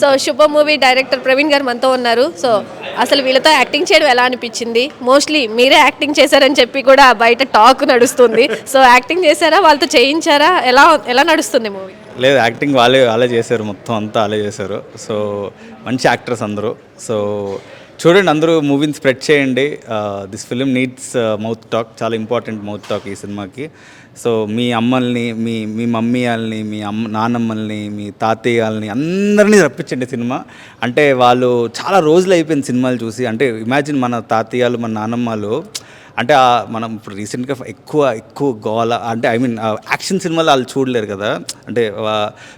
So శుభ movie director Praveen గారు మనతో ఉన్నారు. సో అసలు వీళ్ళతో యాక్టింగ్ చేయడం ఎలా అనిపించింది? మోస్ట్లీ మీరే యాక్టింగ్ చేశారని చెప్పి కూడా బయట టాక్ నడుస్తుంది. సో యాక్టింగ్ చేశారా? వాళ్ళతో చేయించారా? ఎలా ఎలా నడుస్తుంది మూవీ? లేదు యాక్టింగ్ వాళ్ళే వాళ్ళే చేశారు. మొత్తం అంతా వాళ్ళే చేశారు. సో మంచి యాక్టర్స్ అందరూ. సో చూడండి అందరూ మూవీని స్ప్రెడ్ చేయండి. This film needs mouth talk చాలా ఇంపార్టెంట్ మౌత్ టాక్ ఈ సినిమాకి. సో మీ అమ్మల్ని మీ మీ మమ్మీ వాళ్ళని మీ అమ్మ నాన్నమ్మల్ని మీ తాతయ్య వాళ్ళని అందరినీ రప్పించండి సినిమా. అంటే వాళ్ళు చాలా రోజులు అయిపోయింది సినిమాలు చూసి. అంటే ఇమాజిన్ మన తాతయ్యలు మన నాన్నమ్మలు అంటే మనం ఇప్పుడు రీసెంట్గా ఎక్కువ ఎక్కువ గోల అంటే ఐ మీన్ యాక్షన్ సినిమాలు వాళ్ళు చూడలేరు కదా. అంటే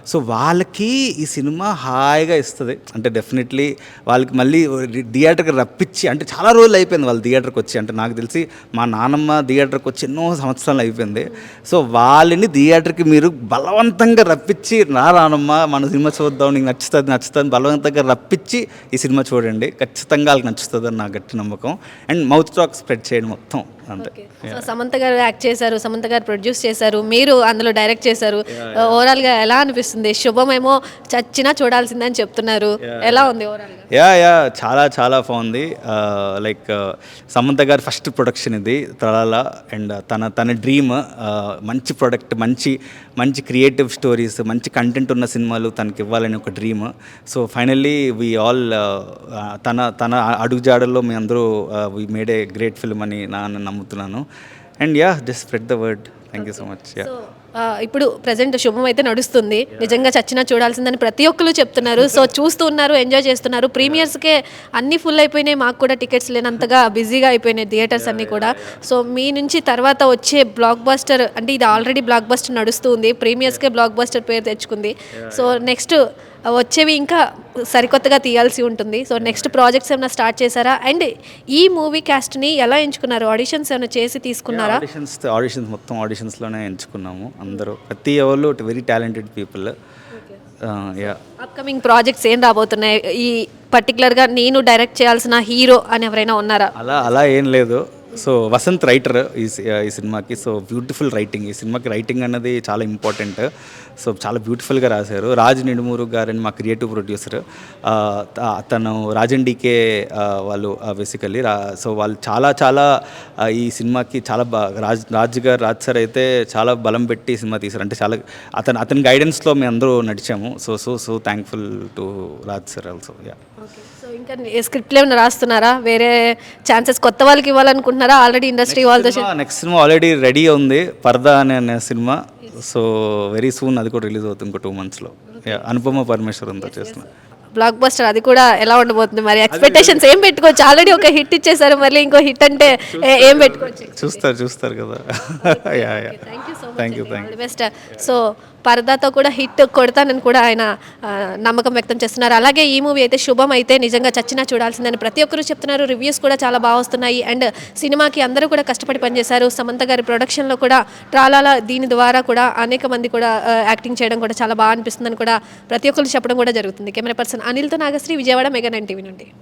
సో వాళ్ళకి ఈ సినిమా హాయిగా ఇస్తుంది. అంటే డెఫినెట్లీ వాళ్ళకి మళ్ళీ థియేటర్కి రప్పించి అంటే చాలా రోజులు అయిపోయింది వాళ్ళు థియేటర్కి వచ్చి. అంటే నాకు తెలిసి మా నాన్నమ్మ థియేటర్కి వచ్చి ఎన్నో సంవత్సరాలు అయిపోయింది. సో వాళ్ళని థియేటర్కి మీరు బలవంతంగా రప్పించి నా నానమ్మ మన సినిమా చూద్దాం నీకు నచ్చుతుంది నచ్చుతుంది బలవంతంగా రప్పించి ఈ సినిమా చూడండి. ఖచ్చితంగా వాళ్ళకి నచ్చుతుంది అని నా గట్టి నమ్మకం. అండ్ మౌత్ టాక్ స్ప్రెడ్ చేయడం మొత్తం. అంతే. సమంత గారు యాక్ట్ చేశారు సమంత గారు ప్రొడ్యూస్ చేశారు మీరు అందులో డైరెక్ట్ చేశారు. గా ఎలా అనిపిస్తుంది? శుభమేమో చచ్చినా చూడాల్సిందని చెప్తున్నారు. ఎలా ఉంది యా యా చాలా చాలా బాగుంది. లైక్ సమంత గారి ఫస్ట్ ప్రొడక్షన్ ఇది తలాల అండ్ తన తన డ్రీమ్ మంచి ప్రొడక్ట్ మంచి మంచి క్రియేటివ్ స్టోరీస్ మంచి కంటెంట్ ఉన్న సినిమాలు తనకి ఇవ్వాలని ఒక dream so finally we all తన తన అడుగుజాడల్లో మీ అందరూ we made a great film అని నా నేను నమ్ముతున్నాను. And ya just spread the word thank you so much so ఇప్పుడు ప్రజెంట్ శుభం అయితే నడుస్తుంది. నిజంగా చచ్చినా చూడాల్సిందని ప్రతి ఒక్కరు చెప్తున్నారు. సో చూస్తూ ఉన్నారు ఎంజాయ్ చేస్తున్నారు. ప్రీమియర్స్కే అన్ని ఫుల్ అయిపోయినాయి. మాకు కూడా టికెట్స్ లేనంతగా బిజీగా అయిపోయినాయి థియేటర్స్ అన్నీ కూడా. సో మీ నుంచి తర్వాత వచ్చే బ్లాక్ బస్టర్ అంటే ఇది ఆల్రెడీ బ్లాక్ బస్టర్ నడుస్తూ ఉంది ప్రీమియర్స్కే బ్లాక్ బస్టర్ పేరు తెచ్చుకుంది. సో నెక్స్ట్ వచ్చేవి ఇంకా సరికొత్తగా తీయాల్సి ఉంటుంది. సో నెక్స్ట్ ప్రాజెక్ట్స్ ఏమైనా స్టార్ట్ చేశారా? అండ్ ఈ మూవీ కాస్ట్ని ఎలా ఎంచుకున్నారు? ఆడిషన్స్ ఏమైనా చేసి తీసుకున్నారా? ఆడిషన్స్ ఆడిషన్స్ మొత్తం ఆడిషన్స్లోనే ఎంచుకున్నాము. అందరూ ప్రతి ఎవరు very talented people ya upcoming projects ఏం రాబోతున్నాయి? ఈ పర్టికులర్గా నేను డైరెక్ట్ చేయాల్సిన హీరో అని ఎవరైనా ఉన్నారా? అలా అలా ఏం లేదు. సో వసంత్ రైటర్ ఈ ఈ సినిమాకి. సో బ్యూటిఫుల్ రైటింగ్ ఈ సినిమాకి రైటింగ్ అన్నది చాలా ఇంపార్టెంట్ సో చాలా బ్యూటిఫుల్గా రాశారు. రాజ్ నిడుమూరు గారని మా క్రియేటివ్ ప్రొడ్యూసర్ తను రాజన్ డీకే వాళ్ళు బేసికల్లీ రా సో వాళ్ళు చాలా చాలా ఈ సినిమాకి చాలా రాజ్ రాజ్ గారు రాజ్ సార్ అయితే చాలా బలం పెట్టి సినిమా తీశారు. అంటే చాలా అతను అతని గైడెన్స్లో మేము అందరూ నడిచాము. So so so thankful to Raj sir also ya ఇంకా స్క్రిప్ట్లు ఏమైనా రాస్తున్నారా? వేరే ఛాన్సెస్ కొత్త వాళ్ళకి ఇవ్వాలనుకుంటున్నారా? ఆల్రెడీ ఇండస్ట్రీ వాళ్ళతో సినిమా నెక్స్ట్ సినిమా ఆల్రెడీ రెడీ ఉంది. పర్దా అనే అనే సినిమా. సో వెరీ సూన్ అది కూడా రిలీజ్ అవుతుంది ఇంకో టూ మంత్స్లో అనుపమ పరమేశ్వరంతో చేస్తున్నా. బ్లాక్ బస్టర్ అది కూడా ఎలా ఉండబోతుంది మరి? ఎక్స్పెక్టేషన్స్ ఏం పెట్టుకోవచ్చు? ఆల్రెడీ ఒక హిట్ ఇచ్చేసారు మళ్ళీ ఇంకో హిట్ అంటే ఏ- పెట్టుకోవచ్చు? చూస్తారు చూస్తారు కదా. థ్యాంక్ యూ బెస్ట్ సో పరదాతో కూడా హిట్ కొడతానని కూడా ఆయన నమ్మకం వ్యక్తం చేస్తున్నారు. అలాగే ఈ మూవీ అయితే శుభం అయితే నిజంగా చచ్చినా చూడాల్సిందని ప్రతి ఒక్కరు చెప్తున్నారు. రివ్యూస్ కూడా చాలా బాగా వస్తున్నాయి. అండ్ సినిమాకి అందరూ కూడా కష్టపడి పనిచేశారు. సమంత గారి ప్రొడక్షన్లో కూడా ట్రాలాల దీని ద్వారా కూడా అనేక మంది కూడా యాక్టింగ్ చేయడం కూడా చాలా బాగా అనిపిస్తుందని కూడా ప్రతి ఒక్కరు చెప్పడం కూడా జరుగుతుంది. Camera person అనిల్తో Nagasri Vijayawada mega nine TV నుండి.